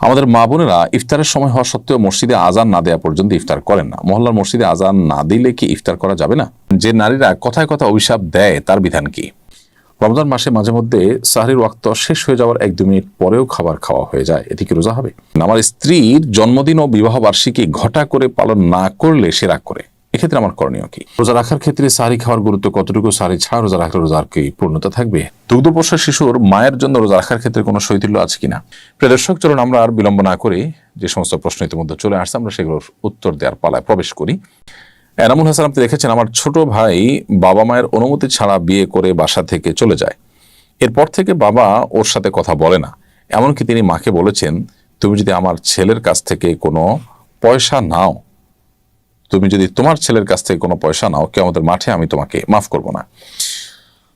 আমাদের মা বোনেরা ইফতারের সময় হওয়া সত্ত্বেও মসজিদে আজান না দেওয়া পর্যন্ত ইফতার করেন না। মহল্লার মসজিদে আজান না দিলে কি ইফতার করা যাবে না? যে নারীরা কথায় কথা অভিশাপ দেয়, তার বিধান কি? রমজান মাসে মাঝে মধ্যে সাহরির ওয়াক্ত শেষ হয়ে যাওয়ার এক দু মিনিট পরেও খাবার খাওয়া হয়ে যায়। এটি কি রোজা হবে? আমার স্ত্রীর জন্মদিন ও বিবাহ বার্ষিকী ঘটা করে পালন না করলে সে রাগ করে। এক্ষেত্রে আমার করণীয় কি? রোজা রাখার ক্ষেত্রে সারি খাওয়ার গুরুত্ব কতটুকু? সারি ছাড়া রোজা রাখলে রোজার কি পূর্ণতা থাকবে? দুগ্ধ দুগ্ধপোষা শিশুর মায়ের জন্য রোজা রাখার ক্ষেত্রে কোনো শৈথিল্য আছে কিনা? প্রিয় দর্শক, চলুন আমরা আর বিলম্ব না করে যে সমস্ত প্রশ্ন ইতিমধ্যে চলে আসছে, আমরা সেগুলোর উত্তর দেওয়ার পালায় প্রবেশ করি। এনামুল হাসান, আপনি দেখেছেন আমার ছোট ভাই বাবা মায়ের অনুমতি ছাড়া বিয়ে করে বাসা থেকে চলে যায়। এরপর থেকে বাবা ওর সাথে কথা বলে না। এমনকি তিনি মাকে বলেছেন, তুমি যদি আমার ছেলের কাছ থেকে কোনো পয়সা নাও তুমি যদি তোমার ছেলের কাছ থেকে কোনো পয়সা নাও কেউ আমাদের মাঠে আমি তোমাকে মাফ করব না।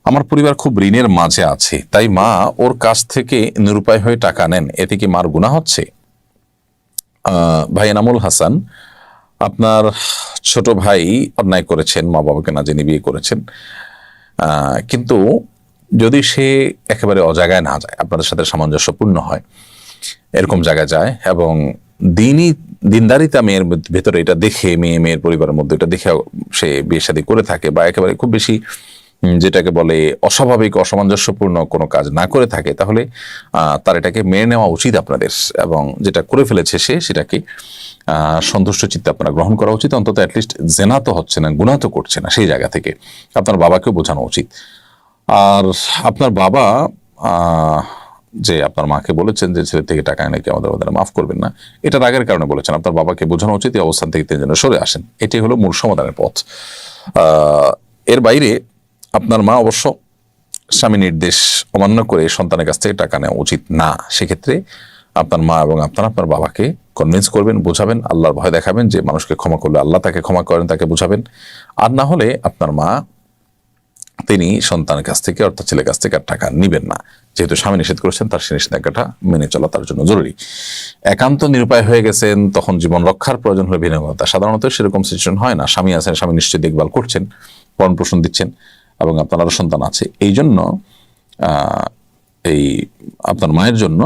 আমার পরিবার খুব ঋণের মাঝে আছে, তাই মা ওর কাছ থেকে নিরুপায় হয়ে টাকা নেন। এতে কি মার গুণা হচ্ছে? ভাই এনামুল হাসান, আপনার ছোট ভাই অন্যায় করেছেন, মা বাবাকে না জেনে বিয়ে করেছেন। কিন্তু যদি সে একেবারে অজাগায় না যায়, আপনাদের সাথে সামঞ্জস্যপূর্ণ হয়, এরকম জায়গায় যায় এবং দিনই দিনদারিতা মেয়ের ভেতরে এটা দেখে মেয়ে, মেয়ের পরিবারের মধ্যে এটা দেখে সে বিয়ে শাদী করে থাকে বা একেবারে খুব বেশি যেটাকে বলে অস্বাভাবিক, অসামঞ্জস্যপূর্ণ কোনো কাজ না করে থাকে, তাহলে তার এটাকে মেনে নেওয়া উচিত আপনাদের এবং যেটা করে ফেলেছে সে সেটাকে সন্তুষ্ট চিত্তে আপনারা গ্রহণ করা উচিত। অন্তত অ্যাটলিস্ট জেনা তো হচ্ছে না, গুণা তো করছে না সেই জায়গা থেকে। আপনার বাবাকেও বোঝানো উচিত। আর আপনার বাবা যে আপনার মাকে বলেছেন যে ছেলে থেকে টাকা নাকি আমাদের আমাদের মাফ করবেন না? এটা রাগের কারণে বলেছেন। আপনার বাবাকে বোঝানো উচিত এই অবস্থান থেকে তিনি যেন সরে আসেন। এটাই হলো মূল সমাধানের পথ। এর বাইরে আপনার মা অবশ্য স্বামী নির্দেশ অমান্য করে সন্তানের কাছ থেকে টাকা নেওয়া উচিত না। সেক্ষেত্রে আপনার মা এবং আপনার আপনার বাবাকে কনভিন্স করবেন, বোঝাবেন, আল্লাহর ভয় দেখাবেন যে মানুষকে ক্ষমা করলে আল্লাহ তাকে ক্ষমা করেন, তাকে বোঝাবেন। আর না হলে আপনার মা তিনি সন্তানের কাছ থেকে অর্থাৎ ছেলের কাছ থেকে আর টাকা নিবেন না। যেহেতু স্বামী নিষেধ করেছেন, তার সে নিষেধাজ্ঞাটা মেনে চলা তার জন্য জরুরি। একান্ত নিরুপায় হয়ে গেছেন, তখন জীবন রক্ষার প্রয়োজন হলে বিনিয়োগতা সাধারণত সেরকম সিচুয়েশন হয় না। স্বামী আছেন, স্বামী নিশ্চয়ই দেখভাল করছেন পরণ পোষণ দিচ্ছেন, এবং আপনার আরও সন্তান আছে। এই জন্য এই আপনার মায়ের জন্য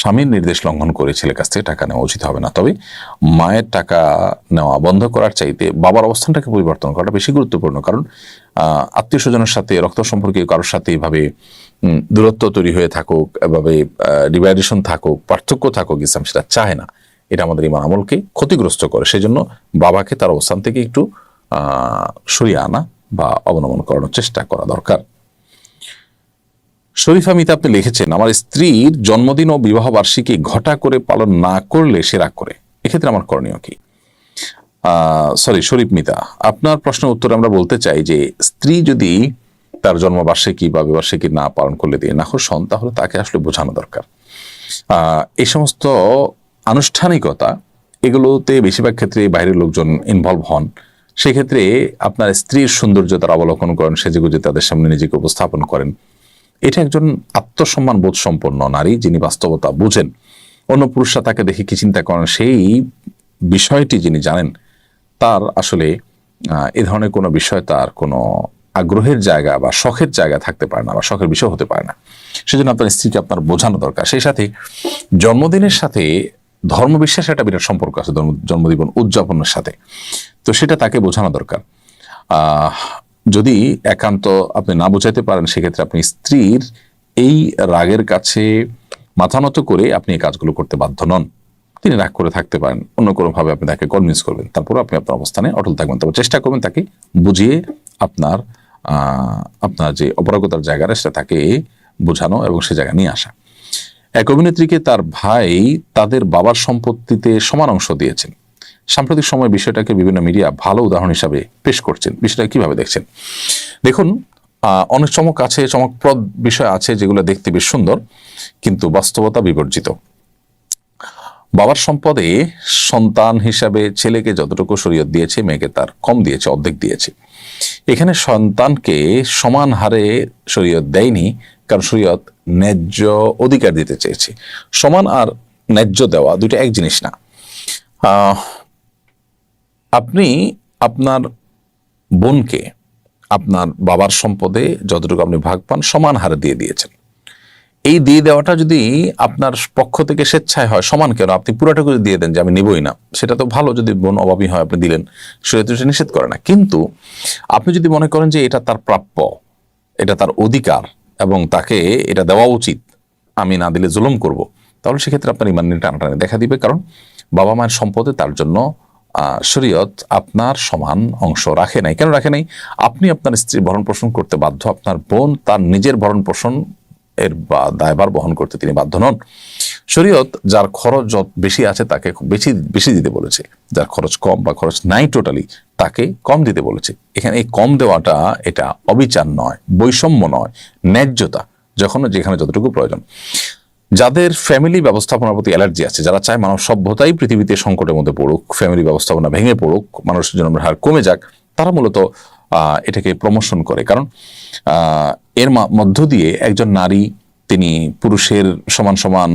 স্বামীর নির্দেশ লঙ্ঘন করে ছেলের কাছ থেকে টাকা নেওয়া উচিত হবে না। তবে মায়ের টাকা নেওয়া বন্ধ করার চাইতে বাবার অবস্থানটাকে পরিবর্তন করাটা বেশি গুরুত্বপূর্ণ। কারণ আত্মীয় স্বজনের সাথে, রক্ত সম্পর্কে কারোর সাথে এভাবে দূরত্ব তৈরি হয়ে থাকুক, এভাবে ডিভাইডেশন থাকুক, পার্থক্য থাকুক, ইসলাম সেটা চায় না। এটা আমাদের ইমান আমলকে ক্ষতিগ্রস্ত করে। সেই জন্য বাবাকে তার অবস্থান থেকে একটু সরিয়ে আনা বা অবনমন করানোর চেষ্টা করা দরকার। শরীফা মিতা আপনি লিখেছেন, আমার স্ত্রীর জন্মদিন ও বিবাহ বার্ষিকী ঘটা করে পালন না করলে সে রাগ করে। এক্ষেত্রে আমার করণীয় কি? সরি, শরীফ মিতা, আপনার প্রশ্নের উত্তরে আমরা বলতে চাই যে, স্ত্রী যদি তার জন্মবার্ষিকী বা বিবার্ষিকী না পালন করলে দিয়ে না হন তাহলে তাকে আসলে বোঝানো দরকার। এই সমস্ত আনুষ্ঠানিকতা, এগুলোতে বেশিরভাগ ক্ষেত্রে বাইরের লোকজন ইনভলভ হন। সেক্ষেত্রে আপনার স্ত্রীর সৌন্দর্য তারা অবলোকন করেন, সেজেগুজে তাদের সামনে নিজেকে উপস্থাপন করেন। এটা একজন আত্মসম্মান বোধ সম্পন্ন নারী যিনি বাস্তবতা বুঝেন। অন্য পুরুষরা তাকে দেখে কি চিন্তা করেন? সেই বিষয়টি যিনি জানেন, তার আসলে এ ধরনের কোনো বিষয় তার কোনো আগ্রহের জায়গা বা শখের জায়গা থাকতে পারে না বা শখের বিষয় হতে পারে না। সেজন্য আপনার স্ত্রীকে আপনার বোঝানো দরকার। সেই সাথে জন্মদিনের সাথে ধর্মবিশ্বাসের একটা বিরাট সম্পর্ক আছে জন্মদিবন উদযাপনের সাথে। তো সেটা তাকে বোঝানো দরকার। যদি একান্ত আপনি না বোঝাতে পারেন, সেক্ষেত্রে আপনি স্ত্রীর এই রাগের কাছে মাথা নত করে আপনি এই কাজগুলো করতে বাধ্য নন। তিনি রাগ করে থাকতে পারেন। অন্য কোনোভাবে আপনি তাকে কনভিন্স করবেন। তারপর আপনি আপনার অবস্থানে অটল থাকবেন। তবে চেষ্টা করবেন তাকে বুঝিয়ে আপনার আপনার যে অপরাগতার জায়গাটা, সেটা তাকে বোঝানো এবং সে জায়গা নিয়ে আসা। এক অভিনেত্রীকে তার ভাই তাদের বাবার সম্পত্তিতে সমান অংশ দিয়েছেন। সাম্প্রতিক সময় বিষয়টাকে বিভিন্ন মিডিয়া ভালো উদাহরণ হিসাবে পেশ করছেন। বিষয়টা কীভাবে দেখছেন? দেখুন অনেক চমক আছে, চমকপ্রদ বিষয় আছে যেগুলো দেখতে বেশ সুন্দর, কিন্তু বাস্তবতা বিবর্জিত। বাবার সম্পদে সন্তান হিসাবে ছেলেকে যতটুকু শরীয়ত দিয়েছে, মেয়েকে তার কম দিয়েছে, অর্ধেক দিয়েছে। এখানে সন্তানকে সমান হারে শরীয়ত দেয়নি, কারণ শরীয়ত ন্যায্য অধিকার দিতে চেয়েছে। সমান আর ন্যায্য দেওয়া দুটো এক জিনিস না। আপনি আপনার বোনকে, আপনার বাবার সম্পদে যতটুকু আপনি ভাগ পান, সমান হারে দিয়ে দিয়েছেন। এই দিয়ে দেওয়াটা যদি আপনার পক্ষ থেকে স্বেচ্ছায় হয়, সমান কেন? আপনি পুরোটাকে দিয়ে দেন যে আমি নিবই না, সেটা তো ভালো যদি বোন অভাবী হয়, আপনি দিলেন সেটা তো সে নিষেধ করে না। কিন্তু আপনি যদি মনে করেন যে এটা তার প্রাপ্য, এটা তার অধিকার, এবং তাকে এটা দেওয়া উচিত, আমি না দিলে জুলুম করব, তাহলে সেক্ষেত্রে আপনার ইমান নিয়ে টানাটানি দেখা দিবে। কারণ বাবা মায়ের সম্পদে তার জন্য শরীয়ত আপনার সমান অংশ রাখে নাই। কেন রাখে নাই? আপনি আপনার স্ত্রীর ভরণ পোষণ করতে বাধ্য, আপনার বোন তার নিজের ভরণ পোষণ এর বা দায়ভার বহন করতে তিনি বাধ্য নন। শরীয়ত যার খরচ যত বেশি আছে তাকে বেশি বেশি দিতে বলেছে। যার খরচ কম বা খরচ নাই টোটালি তাকে কম দিতে বলেছে। এখানে এই কম দেওয়াটা এটা অবিচার নয়, বৈষম্য নয়, ন্যায্যতা যখন যেখানে যতটুকু প্রয়োজন। যাদের ফ্যামিলি ব্যবস্থাপনার প্রতি অ্যালার্জি আছে, যারা চায় মানব সভ্যতাই পৃথিবীতে সংকটের মধ্যে পড়ুক ফ্যামিলি ব্যবস্থাপনা ভেঙে পড়ুক, মানুষের জন্মের হার কমে যাক, তারা মূলত এটাকে প্রমোশন করে। কারণ এর মধ্য দিয়ে একজন নারী তিনি পুরুষের সমান সমান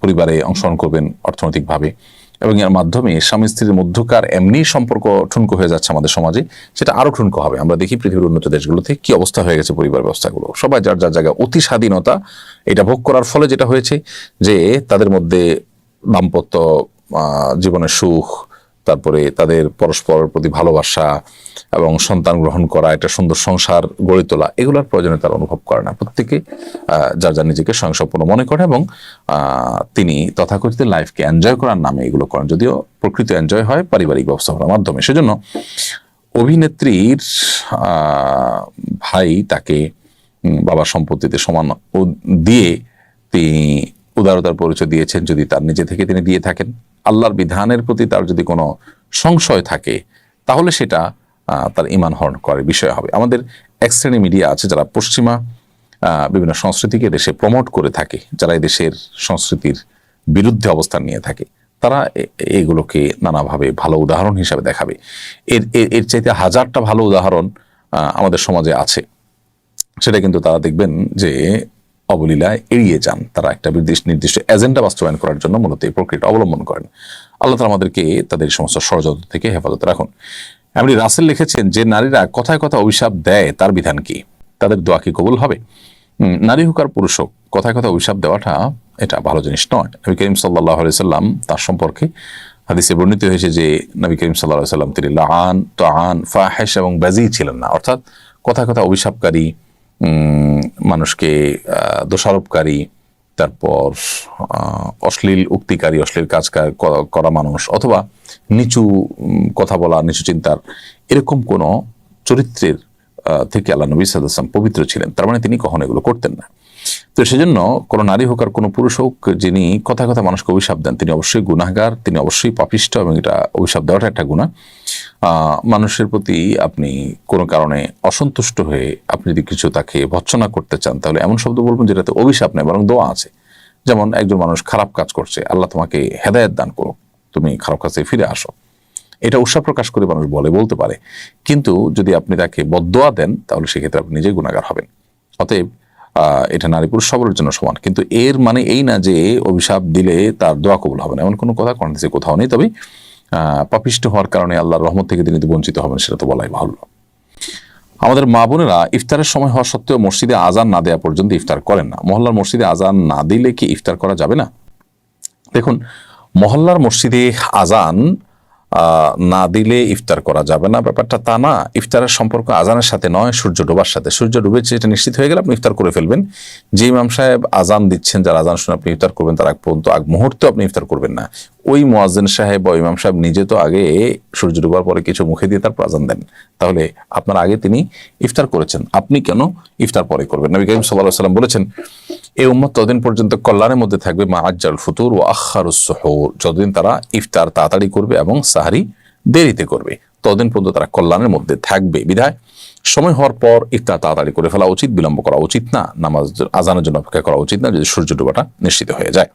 পরিবারে অংশগ্রহণ করবেন অর্থনৈতিকভাবে। এবং এর মাধ্যমে স্বামী স্ত্রীর মধ্যকার এমনি সম্পর্ক ঠুনকো হয়ে যাচ্ছে আমাদের সমাজে, সেটা আরও ঠুনকো হবে। আমরা দেখি পৃথিবীর উন্নত দেশগুলোতে কি অবস্থা হয়ে গেছে পরিবার ব্যবস্থাগুলো। সবাই যার যার জায়গায় অতি স্বাধীনতা, এটা ভোগ করার ফলে যেটা হয়েছে যে তাদের মধ্যে দাম্পত্য জীবনের সুখ তারপরে তাদের পরস্পরের প্রতি ভালোবাসা এবং সন্তান গ্রহণ করা, একটা সুন্দর সংসার গড়ে তোলা, এগুলোর প্রয়োজনে তারা অনুভব করে না। প্রত্যেকে যার যার নিজেকে স্বয়ংসম্পূর্ণ মনে করে এবং তিনি তথাকথিত লাইফকে এনজয় করার নামে এগুলো করেন। যদিও প্রকৃত এনজয় হয় পারিবারিক ব্যবস্থাপনার মাধ্যমে। সেজন্য অভিনেত্রীর ভাই তাকে বাবার সম্পত্তিতে সমান দিয়ে তিনি উদারতার পরিচয় দিয়েছেন যদি তার নিজে থেকে তিনি দিয়ে থাকেন। আল্লাহর বিধানের প্রতি তার যদি কোনো সংশয় থাকে, তাহলে সেটা তার ইমান হরণ করার বিষয় হবে। আমাদের এক শ্রেণি মিডিয়া আছে যারা পশ্চিমা বিভিন্ন সংস্কৃতিকে দেশে প্রমোট করে থাকে, যারা দেশের সংস্কৃতির বিরুদ্ধে অবস্থান নিয়ে থাকে। তারা এগুলোকে নানাভাবে ভালো উদাহরণ হিসাবে দেখাবে। এর- এর চাইতে হাজারটা ভালো উদাহরণ আমাদের সমাজে আছে। সেটা কিন্তু তারা দেখবেন যে অবলীলায় এড়িয়ে যান। তারা একটা নির্দিষ্ট নির্দিষ্ট এজেন্ডা বাস্তবায়ন করার জন্য মূলত এই প্রক্রিয়াটা অবলম্বন করেন। আল্লাহ তালা আমাদেরকে তাদের সমস্ত ষড়যন্ত্র থেকে হেফাজতে রাখুন। এমনি রাসেল লিখেছেন যে, নারীরা কথায় কথা অভিশাপ দেয়, তার বিধান কি? তাদের দোয়া কি কবুল হবে? নারী হোক আর পুরুষ হোক, কথায় কথা অভিশাপ দেওয়াটা এটা ভালো জিনিস নয়। নবী করিম সাল্লাহ সাল্লাম তার সম্পর্কে হাদিসে বর্ণিত হয়েছে যে, নবী করিম সাল্লাহ সাল্লাম তিনি লাহান তাহান ফাহেস এবং ব্যাজি ছিলেন না। অর্থাৎ কথায় কথা অভিশাপকারী মানুষকে দোষারোপকারী, তারপর অশ্লীল উক্তিকারী, অশ্লীল কাজ করা মানুষ, অথবা নিচু কথা বলা, নিচু চিন্তার, এরকম কোনো চরিত্রের থেকে আল্লাহ নবী সাদাম পবিত্র ছিলেন। তার মানে তিনি কখনো এগুলো করতেন না। তো সেজন্য কোনো নারী হোক আর কোনো পুরুষ হোক, যিনি কথা কথা মানুষকে অভিশাপ দেন, তিনি অবশ্যই গুনাহগার, তিনি অবশ্যই পাপিষ্ট এবং এটা অভিশাপ দেওয়াটা একটা গুণা মানুষের প্রতি আপনি কোনো কারণে অসন্তুষ্ট হয়ে আপনি যদি কিছু তাকে ভৎসনা করতে চান, তাহলে এমন শব্দ বলবেন যেটাতে অভিশাপ নেই, বরং দোয়া আছে। যেমন একজন মানুষ খারাপ কাজ করছে, আল্লাহ তোমাকে হেদায়েত দান করো তুমি খারাপ কাজে ফিরে আসো। এটা উৎসাহ প্রকাশ করে মানুষ বলে, বলতে পারে। কিন্তু যদি আপনি তাকে বদোয়া দেন, তাহলে সেক্ষেত্রে আপনি নিজেই গুণাগার হবেন। অতএব এটা নারী পুরুষ সবরের জন্য সমান। কিন্তু এর মানে এই না যে অভিশাপ দিলে তার দোয়া কবুল হবে না। এমন কোনো কথা কোন কোথাও নেই। তবে পাপিষ্ট হওয়ার কারণে আল্লাহর রহমত থেকে তিনি বঞ্চিত হবেন, সেটা তো বলাই ভালো। আমাদের মা বোনেরা ইফতারের সময় হওয়া সত্ত্বেও মসজিদে আজান না দেওয়া পর্যন্ত ইফতার করেন না। মহল্লার মসজিদে আজান না দিলে কি ইফতার করা যাবে না? দেখুন, মহল্লার মসজিদে আজান না দিলে ইফতার করা যাবে না। ব্যাপারটা তা না। ইফতারের সম্পর্ক আজানের সাথে নয়, সূর্য ডোবার সাথে। সূর্য ডুবেছে, এটা নিশ্চিত হয়ে গেলে আপনি ইফতার করে ফেলবেন। যে ইমাম সাহেব আজান দিচ্ছেন, যারা আজান শুনে আপনি ইফতার করবেন, তার আগ পর্যন্ত, আগ মুহূর্তে আপনি ইফতার করবেন না। ওই মোয়াজ্জেন সাহেব বা ইমাম সাহেব নিজে তো আগে সূর্য ডুবার পরে কিছু মুখে দিয়ে তার আজান দেন। তাহলে আপনার আগে তিনি ইফতার করেছেন। আপনি কেন ইফতার পরে করবেন? নবী করিম সাল্লাহ সাল্লাম বলেছেন এই উম্মত ততদিন পর্যন্ত কল্যাণের মধ্যে থাকবে মা আজ্জাল ফুতুর ও আখারুস সুহুর। যতদিন তারা ইফতার তাড়াতাড়ি করবে এবং সাহারি দেরিতে করবে, ততদিন পর্যন্ত তারা কল্যাণের মধ্যে থাকবে। বিধায়, সময় হওয়ার পর ইফতার তাড়াতাড়ি করে ফেলা উচিত, বিলম্ব করা উচিত না। নামাজ আজানের জন্য অপেক্ষা করা উচিত না, যদি সূর্য ডোবাটা নিশ্চিত হয়ে যায়।